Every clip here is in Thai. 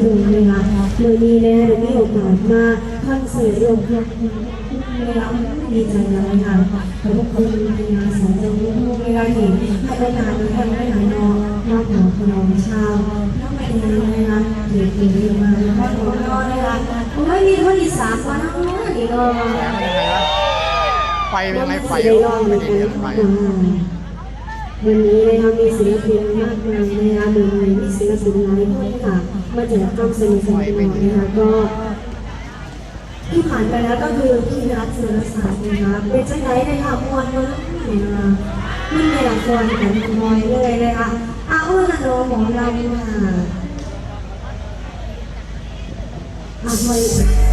ถึงนะคะมือนี้นะคะได้มีโอกาสมาคอนเสิร์ตรวมกันนะคะดีใจเลยค่ะขอบคุณทีมงานสายจังหวัดมุกนะคะที่ให้โอกาสในการได้หาน้องน้องของพี่น้องชาวน้องไม่ดีนะคะเด็กดีมาแล้วก็ของนองนะคะโอ้ยมีคนอีสานมาน้องนี่เนาะไฟเป็นยังไงไฟได้ลองไม่ได้การเห็นไฟ วันนี้นะคะมีศิลปินมากมายนะคะโดยมีศิลปินหลายคนค่ะมาจากความสนิทสนมนะคะก็ที่ผ่านไปแล้วก็คือพี่รัฐสุรศักดิ์นะคะเป็นจังไรนะคะมวนมากนะคะมันในละครของมอยเลยนะคะอาอ้วนโนหมอลำค่ะอาพอย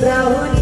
brownie.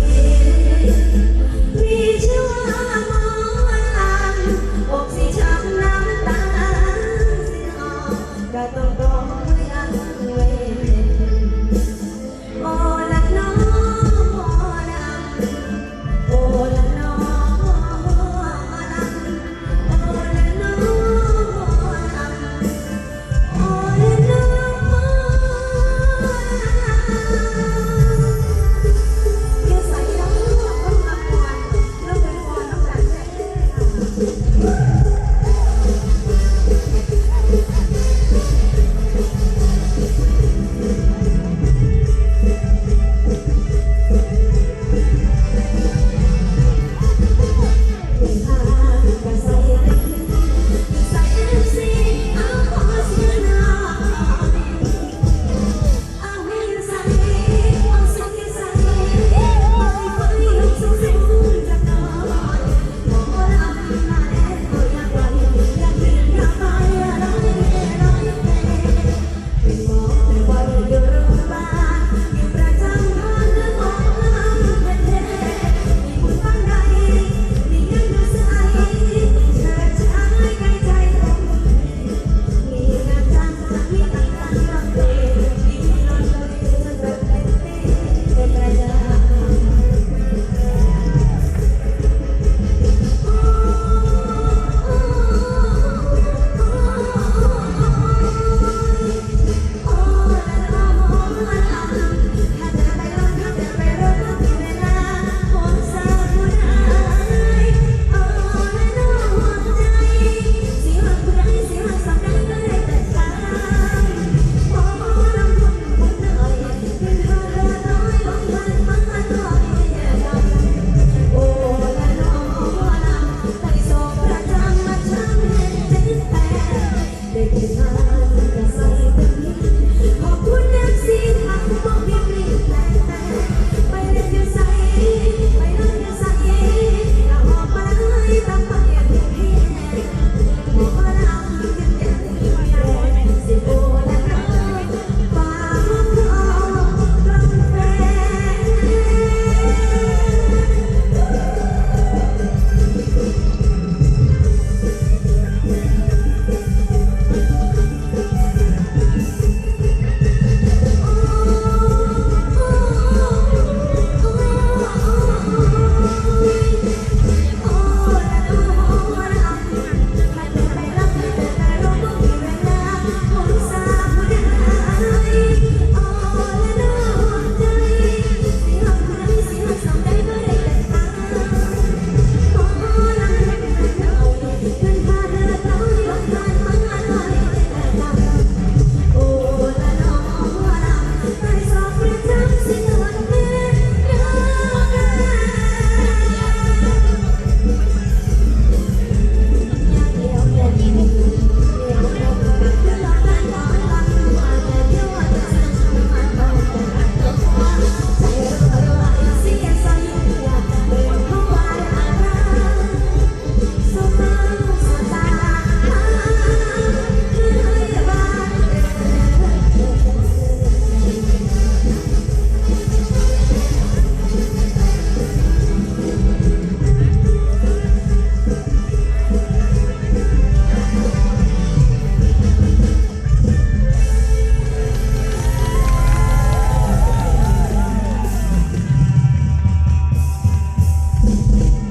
ไม่ไม่